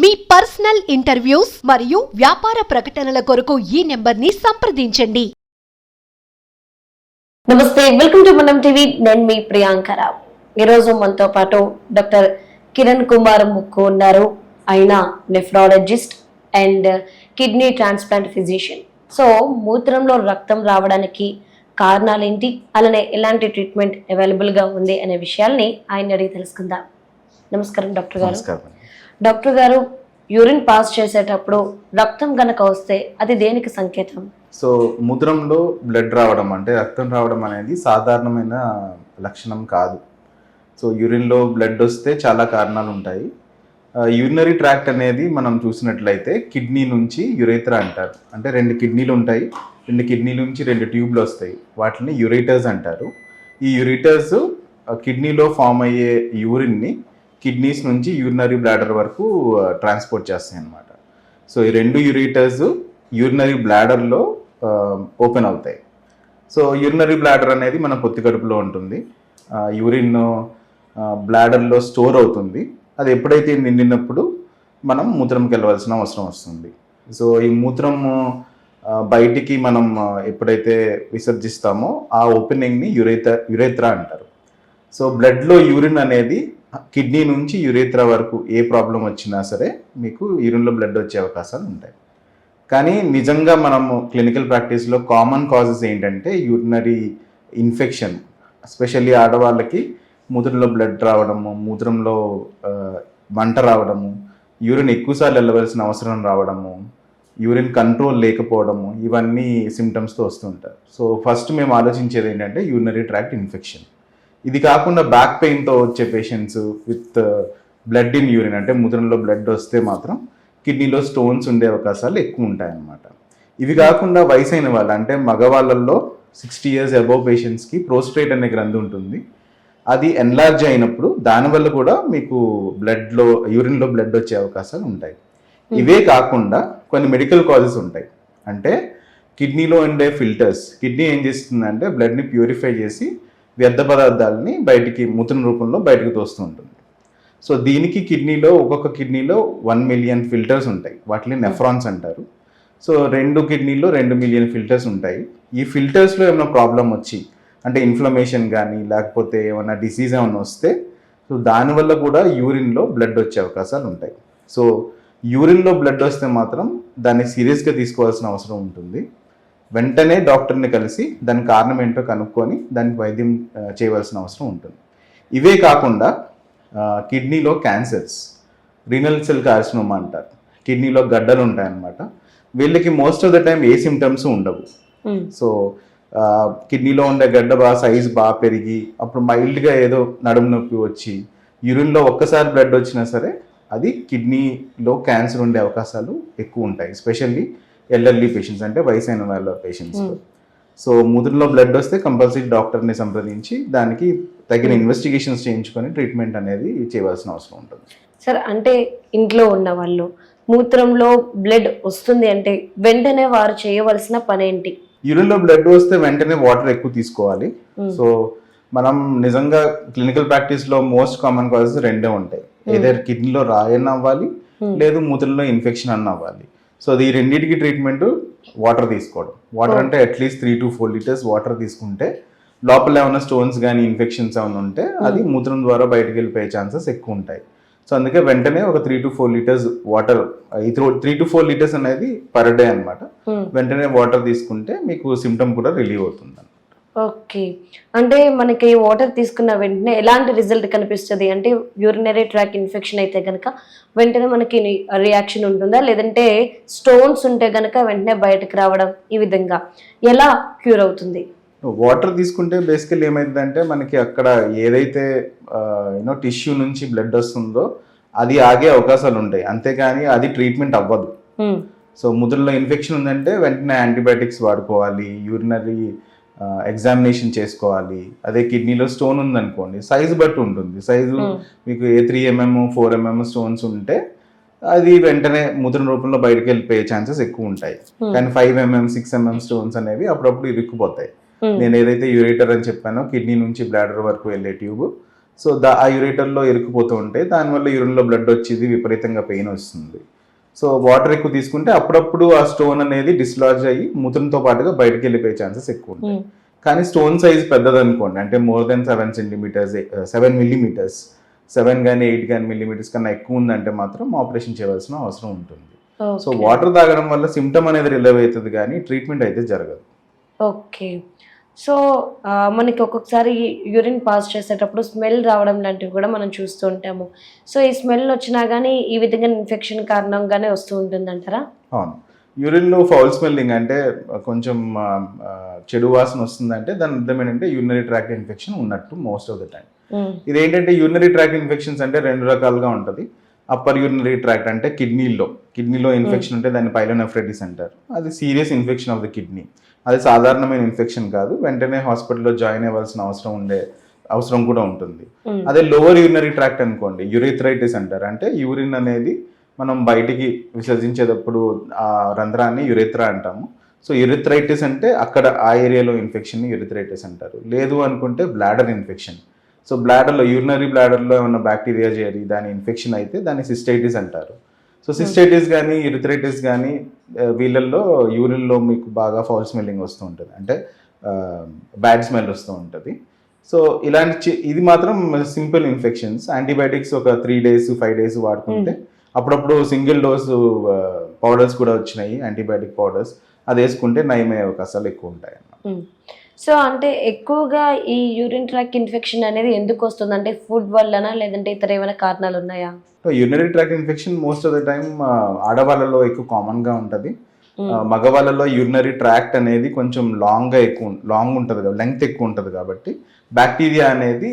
మీ personal interviews మరియు వ్యాపార ప్రకటనల కొరకు ఈ నెంబర్ని సంప్రదించండి. నమస్తే వెల్కమ్ టు మనం టీవీ. నేను మీ ప్రియాంకరావు ఈరోజు మనతో పాటు డాక్టర్ కిరణ్ కుమార్ ముక్కు ఉన్నారు. ఆయన nephrologist and kidney transplant physician so మూత్రంలో రక్తం రావడానికి కారణాలు ఏంటి అలానే ఎలాంటి ట్రీట్మెంట్ అవైలబుల్గా ఉంది అనే విషయాల్ని ఆయన అడిగి తెలుసుకుందాం. నమస్కారం డాక్టర్ గారు. నమస్కారం. డాక్టర్ గారు యూరిన్ పాస్ చేసేటప్పుడు రక్తం గనక వస్తే అది దేనికి సంకేతం? సో మూత్రంలో బ్లడ్ రావడం అంటే రక్తం రావడం అనేది సాధారణమైన లక్షణం కాదు. సో యూరిన్లో బ్లడ్ వస్తే చాలా కారణాలు ఉంటాయి. యూరినరీ ట్రాక్ట్ అనేది మనం చూసినట్లయితే కిడ్నీ నుంచి యురేత్రా అంటారు. అంటే రెండు కిడ్నీలు ఉంటాయి. రెండు కిడ్నీల నుంచి రెండు ట్యూబ్లు వస్తాయి. వాటిని యురేటర్స్ అంటారు. ఈ యురేటర్స్ కిడ్నీలో ఫామ్ అయ్యే యూరిన్ని కిడ్నీస్ నుంచి యూరినరీ బ్లాడర్ వరకు ట్రాన్స్పోర్ట్ చేస్తాయి అన్నమాట సో ఈ రెండు యూరిటర్స్ యూరినరీ బ్లాడర్లో ఓపెన్ అవుతాయి. సో యూరినరీ బ్లాడర్ అనేది మన పొత్తి కడుపులో ఉంటుంది. యూరిన్ బ్లాడర్లో స్టోర్ అవుతుంది. అది ఎప్పుడైతే నిండినప్పుడు మనం మూత్రంకి వెళ్ళవలసిన అవసరం వస్తుంది. సో ఈ మూత్రము బయటికి మనం ఎప్పుడైతే విసర్జిస్తామో ఆ ఓపెనింగ్ని యురేత యురేత్రా అంటారు. సో బ్లడ్లో యూరిన్ అనేది కిడ్నీ నుంచి యురేత్రా వరకు ఏ ప్రాబ్లం వచ్చినా సరే మీకు యూరిన్లో బ్లడ్ వచ్చే అవకాశాలు ఉంటాయి. కానీ నిజంగా మనము క్లినికల్ ప్రాక్టీస్లో కామన్ కాజెస్ ఏంటంటే యూరినరీ ఇన్ఫెక్షన్ ఎస్పెషల్లీ ఆడవాళ్ళకి మూత్రంలో బ్లడ్ రావడము మూత్రంలో మంట రావడము యూరిన్ ఎక్కువసార్లు వెళ్ళవలసిన అవసరం రావడము యూరిన్ కంట్రోల్ లేకపోవడము ఇవన్నీ సిమ్టమ్స్తో వస్తుంటారు సో ఫస్ట్ మేము ఆలోచించేది ఏంటంటే యూరినరీ ట్రాక్ట్ ఇన్ఫెక్షన్. ఇది కాకుండా బ్యాక్ పెయిన్తో వచ్చే patients with blood in urine అంటే మూత్రంలో బ్లడ్ వస్తే మాత్రం కిడ్నీలో స్టోన్స్ ఉండే అవకాశాలు ఎక్కువ ఉంటాయన్నమాట. ఇవి కాకుండా వయసు అయిన వాళ్ళు అంటే మగవాళ్ళల్లో సిక్స్టీ ఇయర్స్ అబౌవ్ పేషెంట్స్కి ప్రోస్ట్రేట్ అనే గ్రంథి ఉంటుంది. అది ఎన్లార్జ్ అయినప్పుడు దానివల్ల కూడా మీకు బ్లడ్లో యూరిన్లో బ్లడ్ వచ్చే అవకాశాలు ఉంటాయి. ఇవే కాకుండా కొన్ని మెడికల్ కాజెస్ ఉంటాయి. అంటే కిడ్నీలో ఉండే ఫిల్టర్స్ కిడ్నీ ఏం చేస్తుందంటే బ్లడ్ని ప్యూరిఫై చేసి వ్యర్థ పదార్థాలని బయటికి మూత్రం రూపంలో బయటకు తోస్తూ ఉంటుంది. సో దీనికి కిడ్నీలో ఒక్కొక్క కిడ్నీలో వన్ మిలియన్ ఫిల్టర్స్ ఉంటాయి. వాటిని నెఫ్రాన్స్ అంటారు. సో రెండు కిడ్నీలో రెండు మిలియన్ ఫిల్టర్స్ ఉంటాయి. ఈ ఫిల్టర్స్లో ఏమైనా ప్రాబ్లం వచ్చి అంటే ఇన్ఫ్లమేషన్ కానీ లేకపోతే ఏమైనా డిసీజ్ ఏమైనా వస్తే సో దానివల్ల కూడా యూరిన్లో బ్లడ్ వచ్చే అవకాశాలు ఉంటాయి. సో యూరిన్లో బ్లడ్ వస్తే మాత్రం దాన్ని సీరియస్గా తీసుకోవాల్సిన అవసరం ఉంటుంది. వెంటనే డాక్టర్ని కలిసి దాని కారణం ఏంటో కనుక్కొని దానికి వైద్యం చేయవలసిన అవసరం ఉంటుంది. ఇవే కాకుండా కిడ్నీలో క్యాన్సర్స్ రీనల్ సెల్ కార్సినోమా అంటారు. కిడ్నీలో గడ్డలు ఉంటాయన్నమాట. వీళ్ళకి most of the time a symptoms ఉండవు. Hmm. సో ఆ, కిడ్నీలో ఉండే గడ్డ బాగా సైజ్ బాగా పెరిగి అప్పుడు మైల్డ్గా ఏదో నడుము నొప్పి వచ్చి యూరిన్లో ఒక్కసారి బ్లడ్ వచ్చినా సరే అది కిడ్నీలో క్యాన్సర్ ఉండే అవకాశాలు ఎక్కువ ఉంటాయి. ఎస్పెషల్లీ ఎల్డర్లీ పేషెంట్స్ అంటే వయసు అయిన వాళ్ళ పేషెంట్స్ సో ముదురులో బ్లడ్ వస్తే కంపల్సరీ డాక్టర్ని సంప్రదించి దానికి తగిన ఇన్వెస్టిగేషన్స్ చేయించుకొని ట్రీట్మెంట్ అనేది చేయవలసిన అవసరం ఉంటుంది. సార్ అంటే ఇంట్లో ఉన్న వాళ్ళు మూత్రంలో బ్లడ్ వస్తుంది అంటే వెంటనే వారు చేయవలసిన పని ఏంటి యూరిన్లో బ్లడ్ వస్తే వెంటనే వాటర్ ఎక్కువ తీసుకోవాలి. సో మనం నిజంగా క్లినికల్ ప్రాక్టీస్లో మోస్ట్ కామన్ కాజెస్ రెండే ఉంటాయి. ఏదైనా కిడ్నీలో రాయన్ అవ్వాలి లేదు మూత్రంలో ఇన్ఫెక్షన్ అన్న అవ్వాలి సో ఈ రెండింటికి ట్రీట్మెంట్ వాటర్ తీసుకోవడం. వాటర్ అంటే at least three to four litres water తీసుకుంటే లోపల ఏమైనా స్టోన్స్ కానీ ఇన్ఫెక్షన్స్ ఏమైనా ఉంటే అది మూత్రం ద్వారా బయటకు వెళ్ళిపోయే ఛాన్సెస్ ఎక్కువ ఉంటాయి. సో అందుకే వెంటనే ఒక three to four litres water three to four litres అనేది పర్ డే అనమాట Hmm. వెంటనే వాటర్ తీసుకుంటే మీకు సిమ్టమ్ కూడా రిలీవ్ అవుతుంది ఓకే. అంటే మనకి వాటర్ తీసుకున్న వెంటనే ఎలాంటి రిజల్ట్ కనిపిస్తుంది? అంటే యూరినరీ ట్రాక్ ఇన్ఫెక్షన్ అయితే కనుక వెంటనే మనకి రియాక్షన్ ఉంటుందా? లేదంటే స్టోన్స్ ఉంటే కనుక వెంటనే బయటకు రావడం ఈ విధంగా ఎలా క్యూర్ అవుతుంది? వాటర్ తీసుకుంటే బేసికల్ ఏమైందంటే మనకి అక్కడ ఏదైతే యూనో టిష్యూ నుంచి బ్లడ్ వస్తుందో అది ఆగే అవకాశాలు ఉంటాయి. అంతేగాని అది ట్రీట్మెంట్ అవ్వదు. సో ముదురులో ఇన్ఫెక్షన్ ఉందంటే వెంటనే యాంటీబయాటిక్స్ వాడుకోవాలి యూరినరీ ఎగ్జామినేషన్ చేసుకోవాలి అదే కిడ్నీలో స్టోన్ ఉందనుకోండి సైజు బట్టి ఉంటుంది సైజు Hmm. మీకు a three mm four mm stones ఉంటే అది వెంటనే ముద్రణ రూపంలో బయటకు వెళ్ళిపోయే ఛాన్సెస్ ఎక్కువ ఉంటాయి Hmm. కానీ five mm six mm stones అనేవి అప్పుడప్పుడు ఇరుక్కుపోతాయి Hmm. నేను ఏదైతే యూరేటర్ అని చెప్పానో కిడ్నీ నుంచి బ్లాడర్ వరకు వెళ్ళే ట్యూబ్ సో దా ఆ యూరేటర్లో ఇరుక్కుపోతూ ఉంటే దానివల్ల యూరిన్లో బ్లడ్ వచ్చేది విపరీతంగా పెయిన్ వస్తుంది సో వాటర్ ఎక్కువ తీసుకుంటే అప్పుడప్పుడు ఆ స్టోన్ అనేది డిస్లాజ్ అయ్యి మూత్రంతో పాటుగా బయటకు వెళ్ళిపోయే ఛాన్సెస్ ఎక్కువ ఉంటాయి ఉమ్. కానీ స్టోన్ సైజ్ పెద్దదనుకోండి అంటే more than seven centimetres seven millimetres seven కానీ ఎయిట్ కానీ మిల్లీమీటర్స్ కన్నా ఎక్కువ ఉందంటే మాత్రం ఆపరేషన్ చేయవలసిన అవసరం ఉంటుంది సో. వాటర్ తాగడం వల్ల సిమ్టమ్ అనేది రిలీవ్ అవుతుంది కానీ ట్రీట్మెంట్ అయితే జరగదు ఓకే సో మనకి ఒక్కొక్కసారి యూరిన్ పాస్ చేసేటప్పుడు స్మెల్ రావడం లాంటివి కూడా మనం చూస్తూ ఉంటాము. సో ఈ స్మెల్ వచ్చినా కానీ ఈ విధంగా ఇన్ఫెక్షన్ కారణంగానే వస్తూ ఉంటుందంటారా? అవును. యూరిన్లో ఫౌల్ స్మెల్లింగ్ అంటే కొంచెం చెడు వాసన వస్తుందంటే దాని అర్థం ఏంటంటే యూరినరీ ట్రాక్ట్ ఇన్ఫెక్షన్ ఉన్నట్టు మోస్ట్ ఆఫ్ ద టైం. ఇదేంటంటే యూరినరీ ట్రాక్ట్ ఇన్ఫెక్షన్స్ అంటే రెండు రకాలుగా ఉంటుంది. అప్పర్ యూరినరీ ట్రాక్ట్ అంటే కిడ్నీలో. కిడ్నీలో ఇన్ఫెక్షన్ ఉంటే దాన్ని పైలోనెఫ్రైటిస్ అంటారు. అది serious infection of the kidney. అది సాధారణమైన ఇన్ఫెక్షన్ కాదు. వెంటనే హాస్పిటల్లో జాయిన్ అవ్వాల్సిన అవసరం ఉండే అవసరం కూడా ఉంటుంది. అదే లోవర్ యూరినరీ ట్రాక్ట్ అనుకోండి యూరిథ్రైటిస్ అంటారు. అంటే యూరిన్ అనేది మనం బయటికి విసర్జించేటప్పుడు ఆ రంధ్రాన్ని యురేత్రా అంటాము. సో యురిథ్రైటిస్ అంటే అక్కడ ఆ ఏరియాలో ఇన్ఫెక్షన్ యురిథ్రైటిస్ అంటారు. లేదు అనుకుంటే బ్లాడర్ ఇన్ఫెక్షన్ సో బ్లాడర్లో యూరినరీ బ్లాడర్లో ఏమైనా బ్యాక్టీరియా చేరి దాని ఇన్ఫెక్షన్ అయితే దాన్ని సిస్టైటిస్ అంటారు. సో సిస్టైటిస్ కానీ యురిథ్రైటిస్ కానీ వీళ్ళల్లో యూరిన్లో మీకు బాగా ఫౌల్ స్మెల్లింగ్ వస్తూ ఉంటుంది. అంటే బ్యాడ్ స్మెల్ వస్తూ ఉంటుంది. సో ఇలాంటి ఇది మాత్రం సింపుల్ ఇన్ఫెక్షన్స్. యాంటీబయాటిక్స్ ఒక త్రీ డేస్ ఫైవ్ డేస్ వాడుకుంటే అప్పుడప్పుడు సింగిల్ డోసు పౌడర్స్ కూడా వచ్చినాయి యాంటీబయాటిక్ పౌడర్స్. అది వేసుకుంటే నయమయ్యే అవకాశాలు ఎక్కువ ఉంటాయి అన్నమాట. సో అంటే ఎక్కువగా ఈ యూరిన్ ట్రాక్ ఇన్ఫెక్షన్ అనేది ఎందుకు వస్తుంది అంటే ఫుడ్ వల్లనా లేదంటే ఇతర ఏమైనా కారణాలు ఉన్నాయా urinary tract infection most of the time ఆడవాళ్ళలో ఎక్కువ కామన్గా ఉంటుంది. మగవాళ్ళలో యూరినరీ ట్రాక్ట్ అనేది కొంచెం లాంగ్గా ఎక్కువ లాంగ్ ఉంటుంది లెంగ్త్ ఎక్కువ ఉంటుంది కాబట్టి బ్యాక్టీరియా అనేది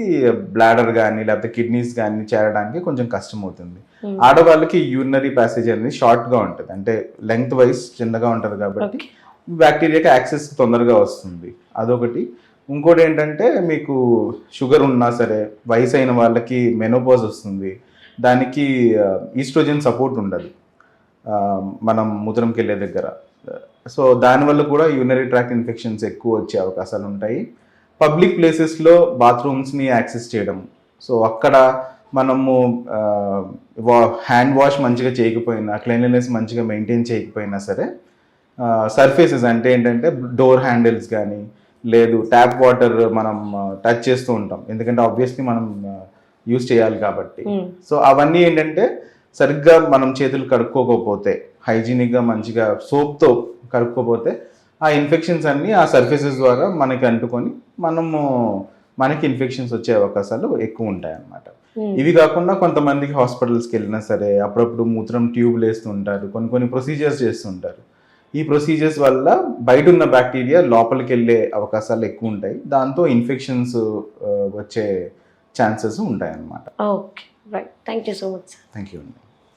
బ్లాడర్ కానీ లేకపోతే కిడ్నీస్ కానీ చేరడానికి కొంచెం కష్టం అవుతుంది. ఆడవాళ్ళకి యూరినరీ ప్యాసేజ్ అనేది షార్ట్గా ఉంటుంది అంటే లెంగ్త్ వైజ్ చిన్నగా ఉంటుంది కాబట్టి. బ్యాక్టీరియాకి యాక్సెస్ తొందరగా వస్తుంది అదొకటి. ఇంకోటి ఏంటంటే మీకు షుగర్ ఉన్నా సరే వయసు అయిన వాళ్ళకి మెనోపాజ్ వస్తుంది. దానికి ఈస్ట్రోజన్ సపోర్ట్ ఉండదు. మనం మూత్రంకి వెళ్ళే దగ్గర. సో దానివల్ల కూడా యూనరీ ట్రాక్ ఇన్ఫెక్షన్స్ ఎక్కువ వచ్చే అవకాశాలు ఉంటాయి. పబ్లిక్ ప్లేసెస్లో బాత్రూమ్స్ని యాక్సెస్ చేయడం. సో అక్కడ మనము హ్యాండ్ వాష్ మంచిగా చేయకపోయినా క్లీన్లీనెస్ మంచిగా మెయింటైన్ చేయకపోయినా సరే సర్ఫేసెస్ అంటే ఏంటంటే డోర్ హ్యాండిల్స్ కానీ లేదు ట్యాప్ వాటర్ మనం టచ్ చేస్తూ ఉంటాం ఎందుకంటే ఆబ్వియస్లీ మనం యూస్ చేయాలి కాబట్టి. సో అవన్నీ ఏంటంటే సరిగ్గా మనం చేతులు కడుక్కోకపోతే హైజీనిక్గా మంచిగా సోప్తో కడుక్కోపోతే ఆ ఇన్ఫెక్షన్స్ అన్నీ ఆ సర్ఫేసెస్ ద్వారా మనకి అంటుకొని మనము మనకి ఇన్ఫెక్షన్స్ వచ్చే అవకాశాలు ఎక్కువ ఉంటాయి అన్నమాట ఉమ్. ఇవి కాకుండా కొంతమందికి హాస్పిటల్స్కి వెళ్ళినా సరే అప్పుడప్పుడు మూత్రం ట్యూబ్లు వేస్తూ ఉంటారు కొన్ని కొన్ని ప్రొసీజర్స్ చేస్తుంటారు ఈ ప్రొసీజర్స్ వల్ల బయట ఉన్న బ్యాక్టీరియా లోపలికి వెళ్ళే అవకాశాలు ఎక్కువ ఉంటాయి దాంతో ఇన్ఫెక్షన్స్ వచ్చే ఛాన్సెస్ ఉంటాయి అన్నమాట okay right thank you so much sir thank you అండి